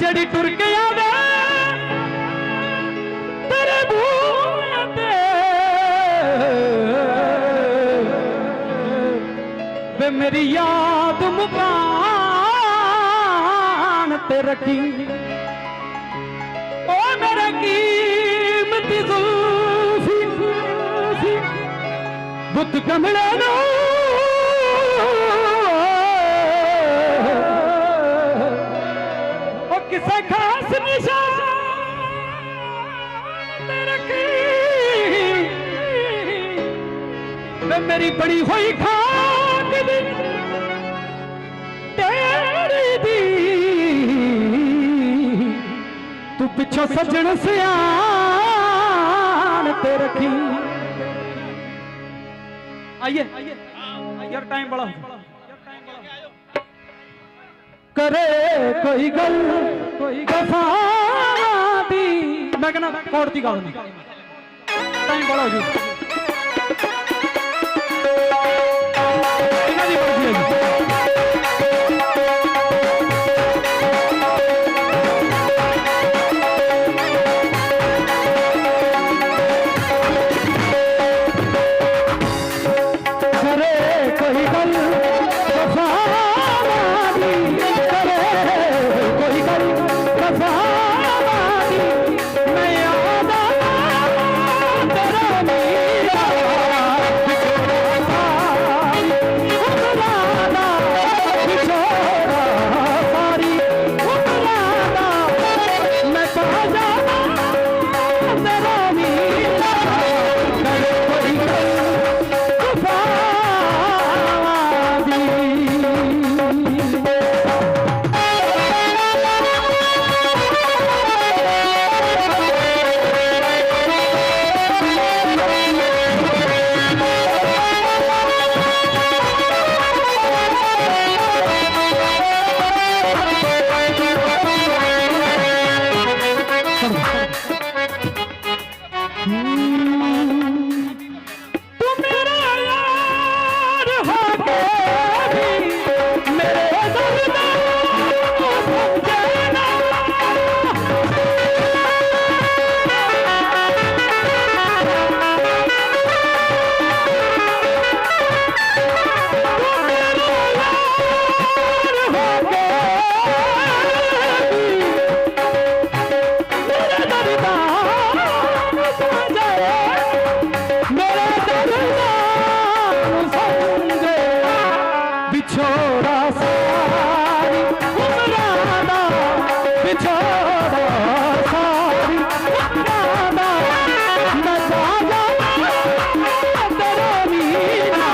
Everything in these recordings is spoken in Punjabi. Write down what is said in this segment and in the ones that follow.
ਜਿਹੜੀ ਟੁਰ ਕੇ ਆਵੇ ਤੇਰੇ ਬੂਹਿਆਂ ਤੇ ਵੇ ਮੇਰੀ ਯਾਦ ਮੁਕਾਨ ਤੇ ਰੱਖੀ ਓ ਮੇਰੇ ਕੀਮਤੀ ਜ਼ੁਲਫੀ ਬੁੱਤ ਕਮਲੇ ਨੂੰ। ਓ ਕਿਸੇ ਖਾਸ ਨਿਸ਼ਾਨ ਤੇ ਰੱਖੀ। ਵੇ ਮੇਰੀ ਬੜੀ ਹੋਈ ਖਾਕ ਦੀ ਤੇਰੀ ਦੀ। ਤੂੰ ਪਿੱਛੋਂ ਸੱਜਣ ਸਿਆਣ ਆਈਏ। ਯਾਰ ਟਾਈਮ ਬੜਾ ਕਰੇ ਕੋਈ ਗੱਲ, ਕੋਈ ਗਫਾ ਦੀ ਮੈਂ ਕਹਿੰਦਾ ਕੋੜ ਦੀ ਗੱਲ ਨਹੀਂ। ਟਾਈਮ ਬੜਾ ਹੋ ਜੂ ਕੋਈ ਗੱਲ ਵਿਛੋੜਾ ਸਾਰੀ ਉਮਰਾਂ ਦਾ ਵਿਛੋੜਾ ਸਾਰੀ ਉਮਰਾਂ ਦਾ ਮੈਂ ਜਾ ਜਾਵਾਂ ਤੇਰਾ ਮੀਨਾ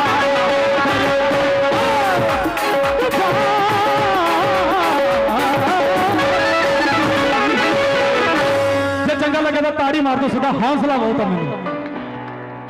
ਜੇ ਚੰਗਾ ਲੱਗੇ ਤਾਂ ਤਾੜੀ ਮਾਰ